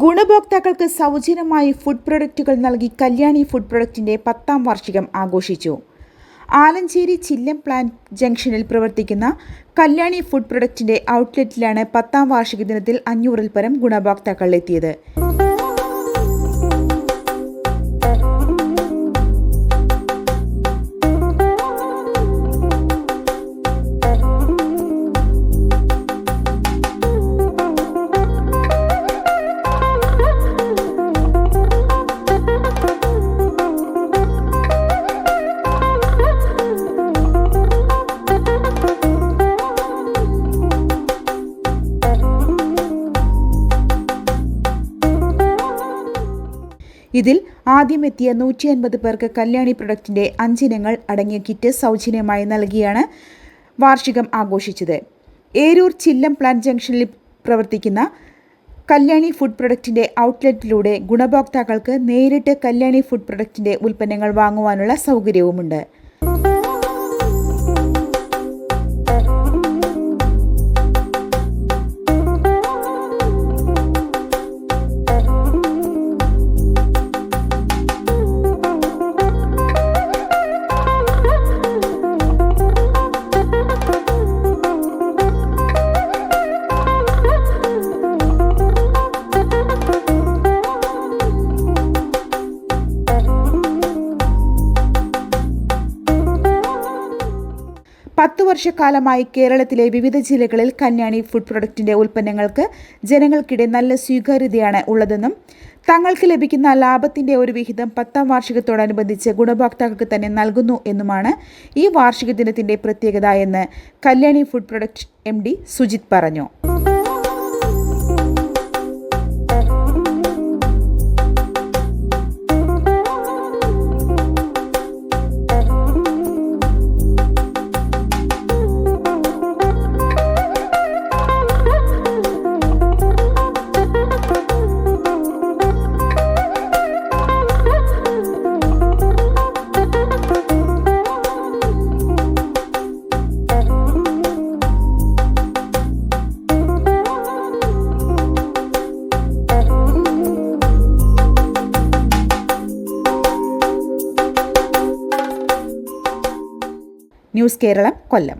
ഗുണഭോക്താക്കൾക്ക് സൗജന്യമായി ഫുഡ് പ്രൊഡക്റ്റുകൾ നൽകി കല്യാണി ഫുഡ് പ്രൊഡക്റ്റിന്റെ പത്താം വാർഷികം ആഘോഷിച്ചു. ആലഞ്ചേരി ചില്ലം പ്ലാന്റ് ജംഗ്ഷനിൽ പ്രവർത്തിക്കുന്ന കല്യാണി ഫുഡ് പ്രൊഡക്റ്റിന്റെ ഔട്ട്ലെറ്റിലാണ് പത്താം വാർഷിക ദിനത്തിൽ അഞ്ഞൂറിൽ പരം ഗുണഭോക്താക്കൾ എത്തിയത്. ഇതിൽ ആദ്യമെത്തിയ നൂറ്റി അൻപത് പേർക്ക് കല്യാണി പ്രൊഡക്റ്റിന്റെ അഞ്ചിനങ്ങൾ അടങ്ങിയ കിറ്റ് സൗജന്യമായി നൽകിയാണ് വാർഷികം ആഘോഷിച്ചത്. ഏരൂർ ചില്ലം പ്ലാന്റ് ജംഗ്ഷനിൽ പ്രവർത്തിക്കുന്ന കല്യാണി ഫുഡ് പ്രൊഡക്റ്റിന്റെ ഔട്ട്ലെറ്റിലൂടെ ഗുണഭോക്താക്കൾക്ക് നേരിട്ട് കല്യാണി ഫുഡ് പ്രൊഡക്റ്റിന്റെ ഉൽപ്പന്നങ്ങൾ വാങ്ങുവാനുള്ള സൗകര്യവുമുണ്ട്. പത്തു വർഷക്കാലമായി കേരളത്തിലെ വിവിധ ജില്ലകളിൽ കല്യാണി ഫുഡ് പ്രൊഡക്റ്റിന്റെ ഉൽപ്പന്നങ്ങൾക്ക് ജനങ്ങൾക്കിടെ നല്ല സ്വീകാര്യതയാണ് ഉള്ളതെന്നും തങ്ങൾക്ക് ലഭിക്കുന്ന ലാഭത്തിന്റെ ഒരു വിഹിതം പത്താം വാർഷികത്തോടനുബന്ധിച്ച് ഗുണഭോക്താക്കൾക്ക് തന്നെ നൽകുന്നു എന്നുമാണ് ഈ വാർഷിക ദിനത്തിന്റെ പ്രത്യേകത എന്ന് Kalyani food product M Sujith പറഞ്ഞു. ന്യൂസ് കേരളം കൊല്ലം